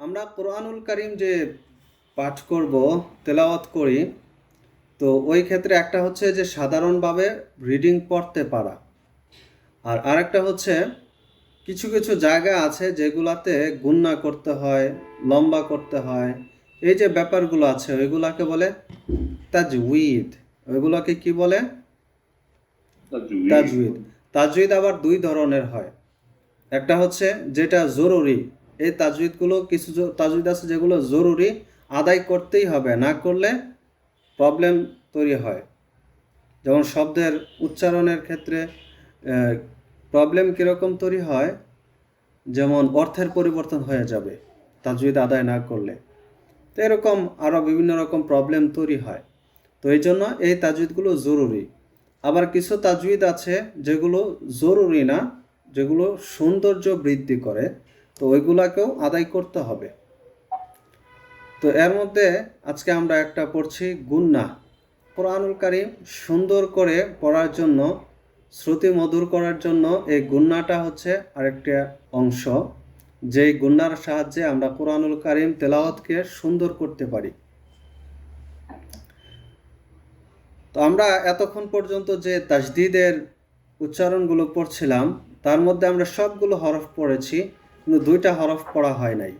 আমরা কোরআনুল কারিম যে পাঠ করব তেলাওয়াত করি তো ওই ক্ষেত্রে একটা হচ্ছে যে সাধারণভাবে রিডিং পড়তে পারা। আর আরেকটা হচ্ছে কিছু কিছু জায়গা আছে যেগুলাতে গুন্না করতে হয় লম্বা করতে হয়। এই যে ব্যাপারগুলো আছে ওইগুলাকে বলে তাজ তাজউইদ। ওইগুলোকে কি বলে? তাজউইদ। তাজউইদ আবার দুই ধরনের হয়। একটা হচ্ছে যেটা জরুরি এই তাজউইদগুলো কিছু তাজউইদ আছে যেগুলো জরুরি আদায় করতেই হবে, না করলে প্রবলেম তৈরি হয়। যেমন শব্দের উচ্চারণের ক্ষেত্রে প্রবলেম কীরকম তৈরি হয়? যেমন অর্থের পরিবর্তন হয়ে যাবে, তাজউইদ আদায় না করলে। তো এরকম আরও বিভিন্ন রকম প্রবলেম তৈরি হয়। তো এই জন্য এই তাজউইদগুলো জরুরি। আবার কিছু তাজউইদ আছে যেগুলো জরুরি না, যেগুলো সৌন্দর্য বৃদ্ধি করে। তো ওইগুলাকেও আদায় করতে হবে। তো এর মধ্যে আজকে আমরা একটা পড়ছি গুন্না। কোরআনুল কারিম সুন্দর করে পড়ার জন্য, শ্রুতি মধুর করার জন্য এই গুন্নাটা হচ্ছে আরেকটা অংশ। যেই গুন্নার সাহায্যে আমরা কোরআনুল কারিম তেলাওয়াতকে সুন্দর করতে পারি। তো আমরা এতক্ষণ পর্যন্ত যে তাজদিদের উচ্চারণগুলো পড়ছিলাম, তার মধ্যে আমরা সবগুলো হরফ পড়েছি। কিন্তু দুইটা হরফ পড়া হয় নাই।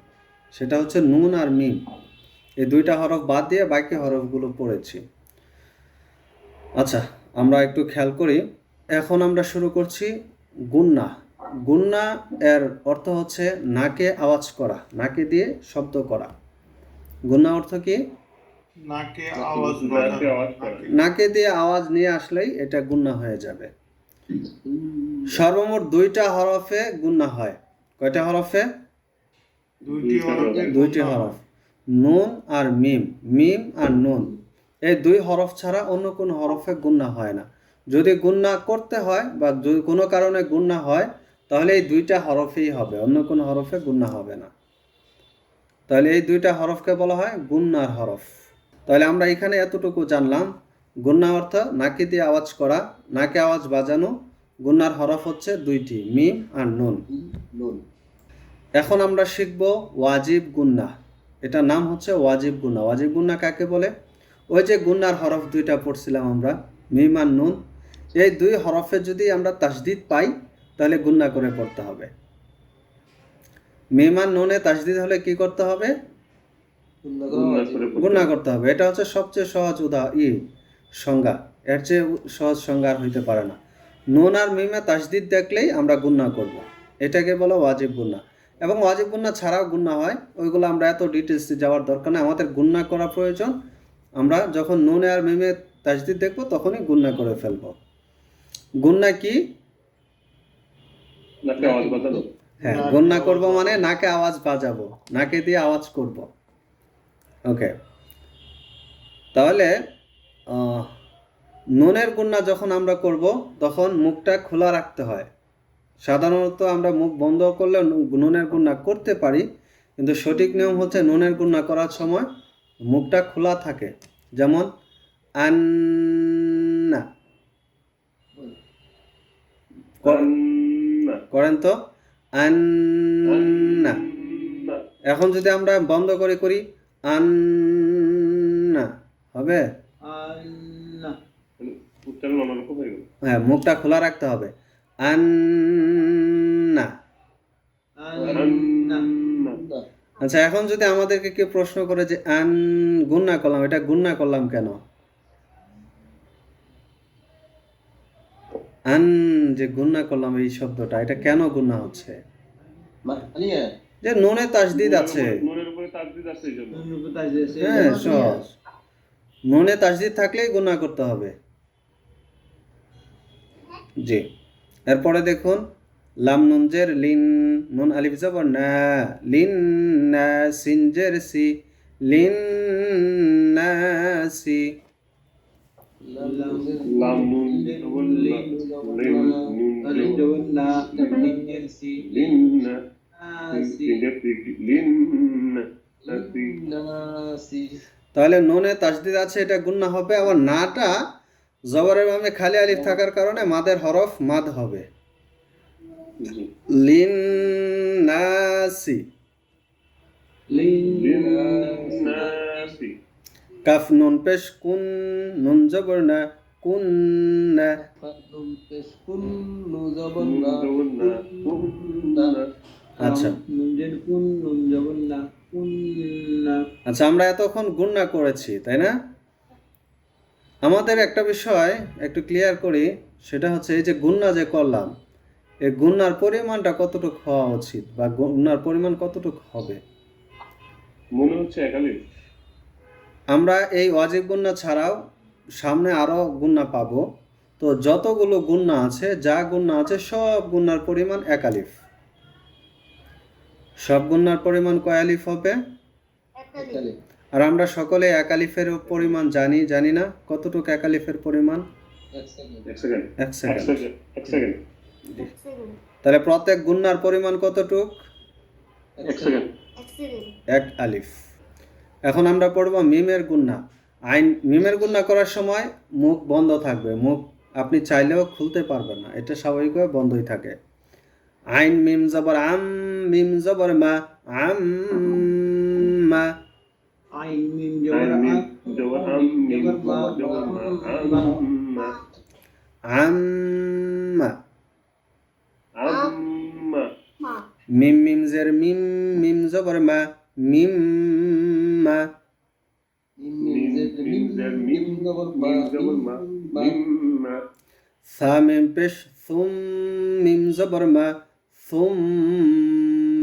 সেটা হচ্ছে নুন আর মিম। এই দুইটা হরফ বাদ দিয়ে বাকি হরফগুলো পড়েছি। আচ্ছা আমরা একটু খেয়াল করি। এখন আমরা শুরু করছি গুন্না। গুন্না এর অর্থ হচ্ছে নাকে আওয়াজ করা নাকে দিয়ে শব্দ করা। গুন্না অর্থ কি? নাকে আওয়াজ নাকে দিয়ে আওয়াজ নিয়ে আসলেই এটা গুন্না হয়ে যাবে। সর্বমোট দুইটা হরফে গুন্না হয়। কয়টা হরফে? দুইটি হরফে। দুইটি হরফ। নুন আর মিম মিম আর নুন। এই দুই হরফ ছাড়া অন্য কোনো হরফে গুন্না হয় না। যদি গুন্না করতে হয় বা যদি কোনো কারণে গুন্না হয় তাহলে এই দুইটা হরফেই হবে অন্য কোনো হরফে গুন্না হবে না। তাহলে এই দুইটা হরফকে বলা হয় গুন্নার হরফ। তাহলে আমরা এখানে এতটুকু জানলাম। গুন্না অর্থ নাকে দিয়ে আওয়াজ করা নাকে আওয়াজ বাজানো গুন্নার হরফ হচ্ছে দুইটি মিম আর নুন। নুন। এখন আমরা শিখব ওয়াজিব গুন্না এটার নাম হচ্ছে ওয়াজিব গুন্না ওয়াজিব গুন্না কাকে বলে? ওই যে গুন্নার হরফ দুইটা পড়ছিলাম আমরা মিম আর নুন। এই দুই হরফে যদি আমরা তাসদিদ পাই তাহলে গুন্না করে পড়তে হবে। মিম আর নুনে তাসদিদ হলে কি করতে হবে? গুন্না করতে হবে। এটা হচ্ছে সবচেয়ে সহজ উদা ই সংজ্ঞা। এর চেয়ে সহজ সংজ্ঞা আর হইতে পারে না। নুন আর মিমে তাসদিদ দেখলেই আমরা গুন্না করব। এটাকে বলো ওয়াজিব গুন্না এবং ওয়াজিব গুন্না ছাড়াও গুন্না হয় ওইগুলো আমরা এত ডিটেলসে যাওয়ার দরকার নেই। আমাদের গুন্না করা প্রয়োজন। আমরা যখন নুনে আর মিমে তাসদিদ দেখব তখনই গুন্না করে ফেলব। গুন্না কি? হ্যাঁ গুন্না করব মানে নাকে আওয়াজ বাজাবো। নাকে দিয়ে আওয়াজ করব। ওকে তাহলে আহ, নুনের গুন্না যখন আমরা করব তখন মুখটা খোলা রাখতে হয়। সাধারণত আমরা মুখ বন্ধ করলে নুনের গুন্না করতে পারি কিন্তু সঠিক নিয়ম হচ্ছে নুনের গুন্না করার সময় মুখটা খোলা থাকে। যেমন আন্না। কর- করেন তো? আন্না। এখন যদি আমরা বন্ধ করে করি আন্না হবে? আল্লাহ উচ্চারণ অন্যরকম হয়ে গেল। হ্যাঁ মুখটা খোলা রাখতে হবে। আন্না। আচ্ছা এখন যদি আমাদেরকে কেউ প্রশ্ন করে যে আন গুন্না করলাম এটা গুন্না করলাম কেন? আন যে গুন্না করলাম এই শব্দটা এটা কেন গুন্না হচ্ছে? যে নুনে তাসদিদ আছে। নুনের উপরে তাজদিদ আছে এই জন্য। হ্যাঁ নুনে তাসদিদ থাকলেই গুনাহ করতে হবে। জি। এরপরে দেখুন লাম নুনজের লিন নুন আলিফ জবর না লিন না সিনজের সি লিন না সি। তাহলে নুনে তাসদিদ আছে এটা গুন্না হবে আবার নাটা জবরের মামে খালি আলিফ থাকার কারণে মাদের হরফ মাদ হবে। লিন নাসি না কুন নুন পেশ কুন নুন জবর না কুন না। আচ্ছা। আচ্ছা আমরা এতক্ষণ গুন্না করেছি তাই না? আমাদের একটা বিষয় একটু ক্লিয়ার করি সেটা হচ্ছে এই যে গুন্না যে করলাম এই গুণনার পরিমাণটা কতটুকু হওয়া উচিত বা গুণনার পরিমাণ কতটুকু হবে? মনে হচ্ছে একালি আমরা এই অজীব গুণনা ছাড়াও সামনে আরও গুন্না পাবো। তো যতগুলো গুন্না আছে যা গুন্না আছে সব গুণনার পরিমাণ একালিফ সব গুণনার পরিমাণ কয় আলিফ হবে? আর আমরা সকলে একালিফের পরিমাণ জানি জানি না। কতটুকু একালিফের পরিমাণ? এক সেকেন্ড। এক এক সেকেন্ড সেকেন্ড। এক সেকেন্ড। তাহলে প্রত্যেক গুণনার পরিমাণ কতটুক? এক আলিফ। এখন আমরা পড়ব মিমের গুণনা আইন মিমের গুণনা করার সময় মুখ বন্ধ থাকবে। মুখ আপনি চাইলেও খুলতে পারবেন না। এটা স্বাভাবিকভাবে বন্ধই থাকে। আইন মিম জবর আম মিম জবর মা আম মা। আইন মিম জবর মিম আ জবর আম মিম জবর মা আম্মা আম্মা মিম মিম জের মিম মিম জবর মা মিম মা সা মিম পেশ সুম মিম জবর মা সুম্মা তামিম মেসিস মিম জবর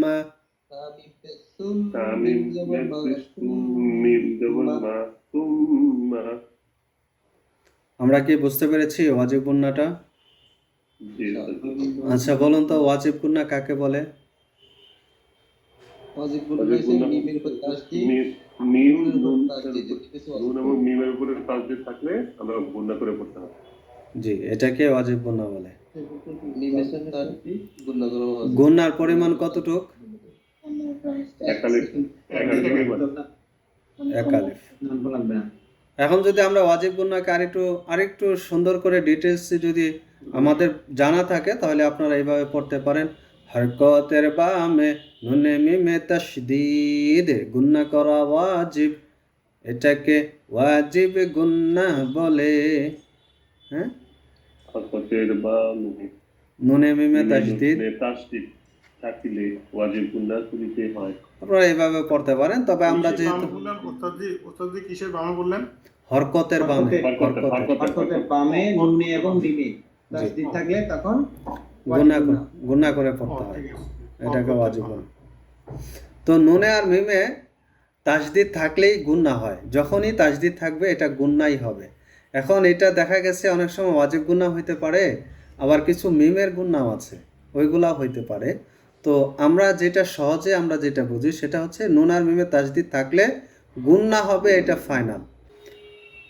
মা তুম্মা আমরা কি বুঝতে পেরেছি ওয়াজিব গুন্নাটা আচ্ছা বলুন তো ওয়াজিব গুন্না কাকে বলে? মিমের উপরে তাসদিদ থাকলে আমরা করে পড়তে হবে জি এটাকে ওয়াজিব গুন্না বলে। গুন্নার পরিমাণ কতটুক একালে একালে এক আলিফ নাম লাগবে না এখন যদি আমরা ওয়াজিব গুন্নাকে আরেকটু আরেকটু সুন্দর করে ডিটেলস যদি আমাদের জানা থাকে তাহলে আপনারা এইভাবে পড়তে পারেন। হরকতের বামে নুনে মিমে তশদিদ গুন্না করা ওয়াজিব। এটাকে ওয়াজিব গুন্না বলে। হ্যাঁ? হরকতের বা নুনে মিমে তশদিদ। তাসদিদ থাকলে ওয়াজিব হয়? আপনারা এইভাবে পড়তে পারেন তবে আমরা যেহেতু বললেন? ওস্তাদি ওস্তাদি কিসের বামে বললেন? হরকতের বামে হরকতের হরকতের বামে নুনে এবং ডিমে। তাসদিদ থাকলে তখন গুন্না করে করে পড়তে হয়। এটাকে ওয়াজিব তো নুনে আর মিমে তাজদিদ থাকলেই গুন্না হয়। যখনই তাজদিদ থাকবে এটা গুন্নাই হবে। এখন এটা দেখা গেছে অনেক সময় ওয়াজিব গুন্না হইতে পারে আবার কিছু মিমের গুন্নাও আছে। ওইগুলাও হইতে পারে। তো আমরা যেটা সহজে আমরা যেটা বুঝি সেটা হচ্ছে নুন আর মিমে তাজদিদ থাকলে গুন্না হবে, এটা ফাইনাল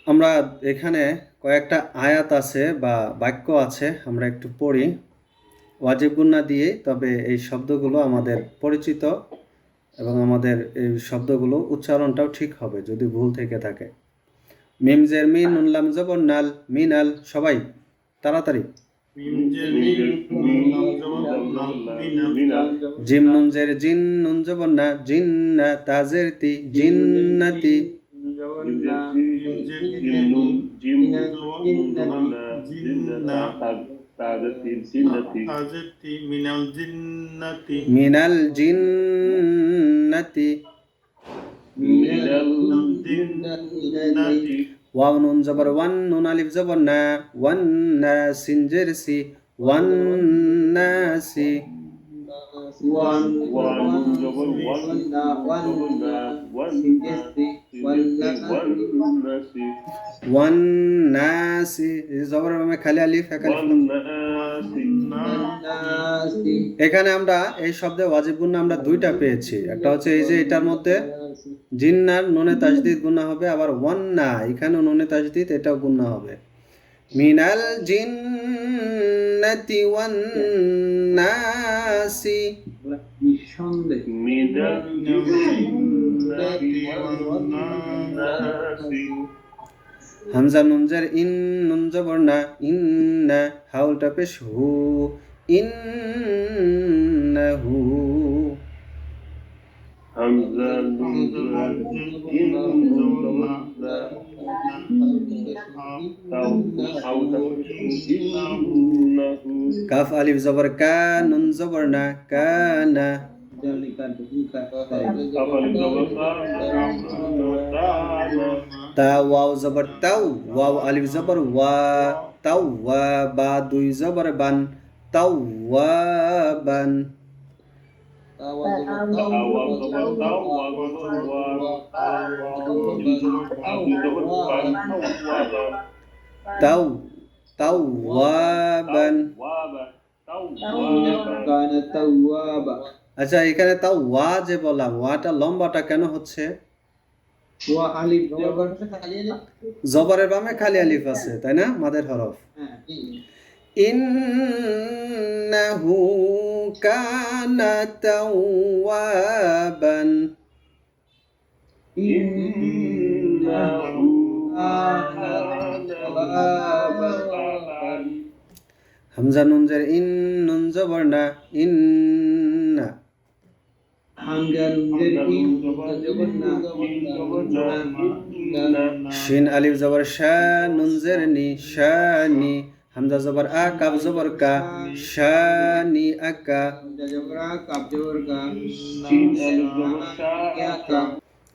আমরা এখানে কয়েকটা আয়াত আছে বা বাক্য আছে, আমরা একটু পড়ি। ওয়াজিব গুন্না দিয়ে তবে এই শব্দগুলো আমাদের পরিচিত এবং আমাদের এই শব্দগুলো উচ্চারণটাও ঠিক হবে যদি ভুল থেকে থাকে। মিমজের মিন উনলাম জবর নাল মিনাল সবাই, তাড়াতাড়ি। জিম নুনজের জিন নুন জবর না জিন্না তাজের তি জিন্নাতি। মিনাল জিন্নাতি। মিনাল জিন্নাতি। ওয়াও নুন জবর ওয়ান নুন আলিফ জবর না ওয়ান না সিনজের সি ওয়ান নাসি ওয়ান ওয়ান জবর ওয়ান না এই জবরের বামে খালি আলিফ এখানে আমরা এই শব্দে ওয়াজিব আমরা দুইটা পেয়েছি। একটা হচ্ছে এই যে এটার মধ্যে জিন্নার নুনে তাজদিদ গুন্না হবে আবার ওয়ান্না এখানেও নুনে তাজদিদ এটাও গুন্না হবে। মিনাল জিন্নাতি ওয়ান নাসি নিঃসন্দেহ। মিনাল জিন্নাতি ওয়ান নাসি হামজা নুনজার ইন নুন জবর না ইন্না হাউলটা পেশ হু ইন্নাহু। হামজা তাও আউ ইন্নাহু কাফ আলিফ জবর কা নুন জবর না কানা কাফালিন জবরতা তানা তা ওয়াও জবর তাও ওয়াও আলিফ জবর ওয়া তাও ওয়া বা Tau আচ্ছা এখানে তাও ওয়া যে বললাম, ওয়াটা লম্বাটা কেন হচ্ছে? জবরের বামে খালি আলিফ আছে, তাই না? মাদের হরফ। হ্যাঁ, إنه كان توابا إنه كان توابا همزة نونزر إن نونزر برنا إن شين ألف زبر شا نونزرني شاني হামজা জবর আ কাব জবর কা শানি আকা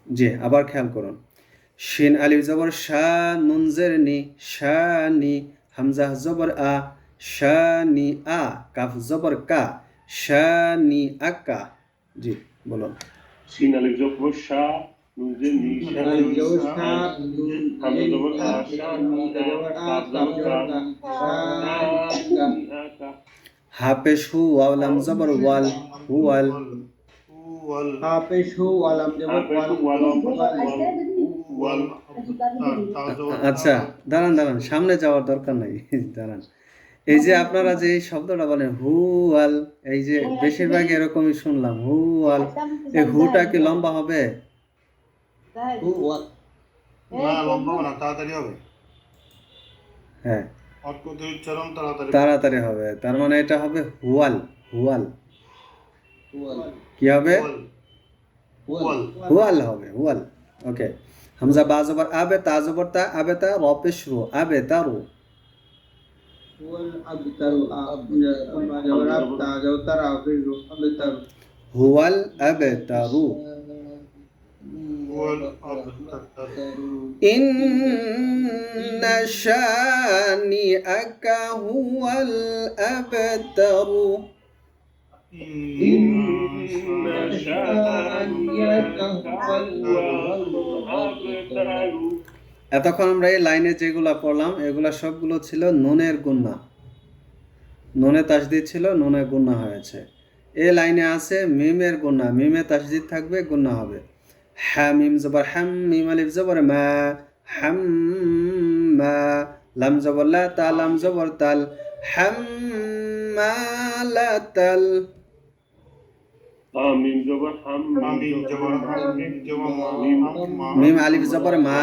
জি আবার খেয়াল করুন। শিন আলি জবর শা নুন জের নি শানি হামজা জবর আ শানি আ কাফ জবর কা শানি আকা জি বলুন। শিন আলি জবর শা হাফেশ হু ওয়ালাম জবর ওয়াল হু ওয়াল। আচ্ছা দাঁড়ান দাঁড়ান সামনে যাওয়ার দরকার নাই দাঁড়ান। এই যে আপনারা যে শব্দটা বলেন হুয়াল এই যে বেশিরভাগ এরকমই শুনলাম হুয়াল এই হুটা কি লম্বা হবে? Who what? হ্যাঁ তাড়াতাড়ি হবে তার মানে এটা হবে হুয়াল হুয়াল কি হবে হুয়াল হবে হুয়াল ওকে হামজা বা জবর আবে তা জবর তা আবে তা রপেশ রু আবে তা রু হুয়াল আবে তা রু إن شانئك هو الأبتر ইন্না শানিয়াকা হুয়াল আবতারু এতক্ষণ আমরা এই লাইনে যেগুলা পড়লাম এগুলা সবগুলো ছিল নুনের গুন্না নুনে তাসদিদ ছিল নুনে গুন্না হয়েছে এই লাইনে আছে মিমের গুন্না মিমে তাসদিদ থাকবে গুন্না হবে হ্যাঁ মিম জবর হ্যাম মিম আলিফ জবর মা হ্যাম মা লাম জবর লা তা লাম জবর তাল হ্যাম মা লা তাল মিম আলিফ জবর মা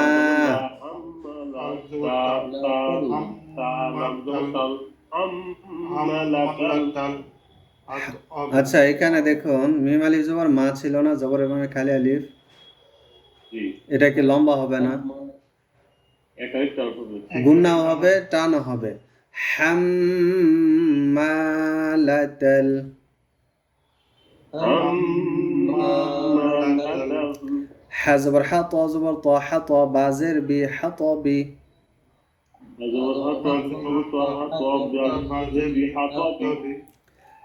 আচ্ছা এখানে দেখুন মিম আলিফ জবর মা ছিল না জবর এবং খালি আলিফ। এটা কি লম্বা হবে না। গুন্নাও হবে টানও হবে। হাম্মালাতাল। হা জবর হা, ত জবর ত, হা ত, বাজের বি, হা ত বি।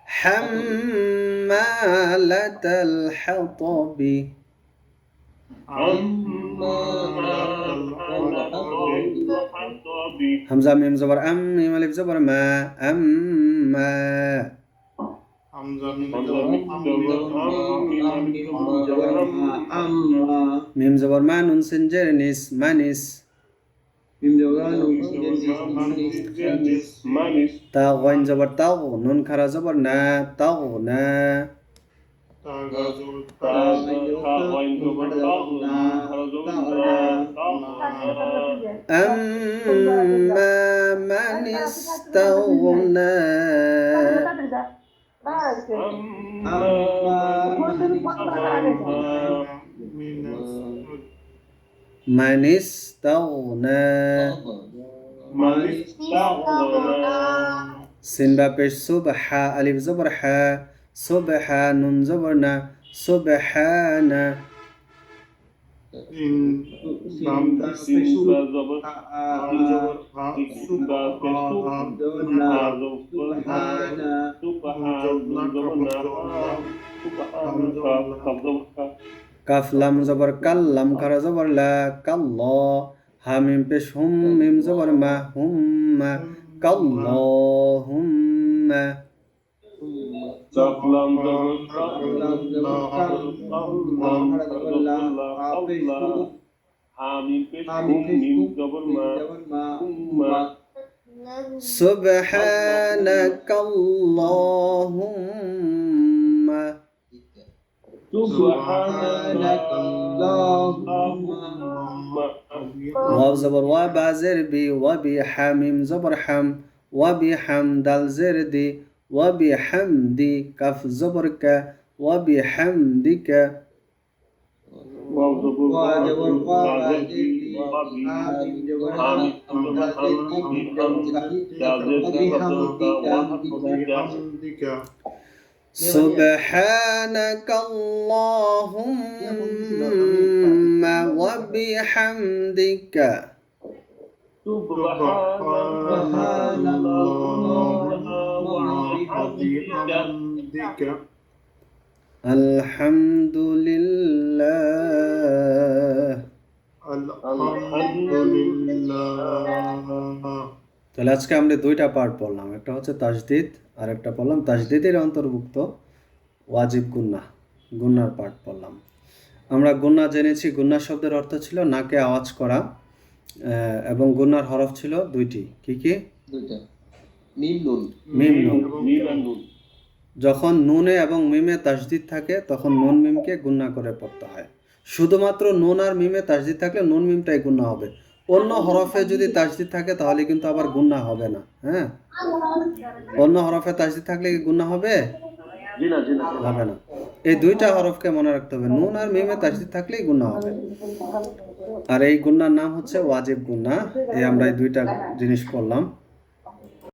হাম্মালাতাল হাতব হামজা মিম জবর আম মিম আলিফ জবর মা আম মা। মিম জবর মা নুন সিনজের নিস মানিস তা গইন জবর তাও নুন খারা জবর না তাও না। أما من استغنى. من استغنى. من استغنى. سين باب الصبح ألف زبرحة হা সুবহা নুন জবর না সুবহানা বা জবর। আ আল জবর হা সিন বা পেশু সুবহানা জবরনা হা জবর হা সুবহানা সুবহান জবর। না সুবহান কাফ কাফ জবর। কা কাফ লাম জবর কাল লাম খারা জবর লা কাল্ল হা মিম পেশ হুম মিম জবর মা হুম মা কাল্লাহুম্মা কাফ। লাম জবর কা লাম জবর? কাল লাম খারা জবর লা আফিসু হা মিম পেশ আমি হুম মা। تقلندر سبحانك اللهم. سبحانك اللهم واو زبر وبا زربي وبي حميم زبر حم وبي حمد الزردي وبحمد كف زبرك وبحمدك. سبحانك اللهم وبحمدك. سبحان الله وبحمدك বিহামদিকা الحمد لله আলহামদুলিল্লাহ তাহলে আজকে আমরা দুইটা পার্ট পড়লাম একটা হচ্ছে তাজদিদ আর একটা পড়লাম তাজদিদের অন্তর্ভুক্ত ওয়াজিব গুন্না গুন্নার পার্ট পড়লাম আমরা গুন্না জেনেছি গুন্না শব্দের অর্থ ছিল নাকে আওয়াজ করা আহ, এবং গুন্নার হরফ ছিল দুইটি কি কি দুইটা মিম নুন। মিম নুন। মিম আর নুন। যখন নুনে এবং মিমে তাজদিদ থাকে তখন নুন মিমকে গুন্না করে পড়তে হয়। শুধুমাত্র নুন আর মিমে তাজদিদ থাকলে নুন মিমটাই গুন্না হবে। অন্য হরফে যদি তাজদিদ থাকে তাহলে কিন্তু আবার গুন্না হবে না। হ্যাঁ? অন্য হরফে তাজদিদ থাকলে কি গুন্না হবে? না হবে না। এই দুইটা হরফকে মনে রাখতে হবে। নুন আর মিমে তাজদিদ থাকলেই গুন্না হবে। আর এই গুন্নার নাম হচ্ছে ওয়াজিব গুন্না এই আমরা এই দুইটা জিনিস পড়লাম।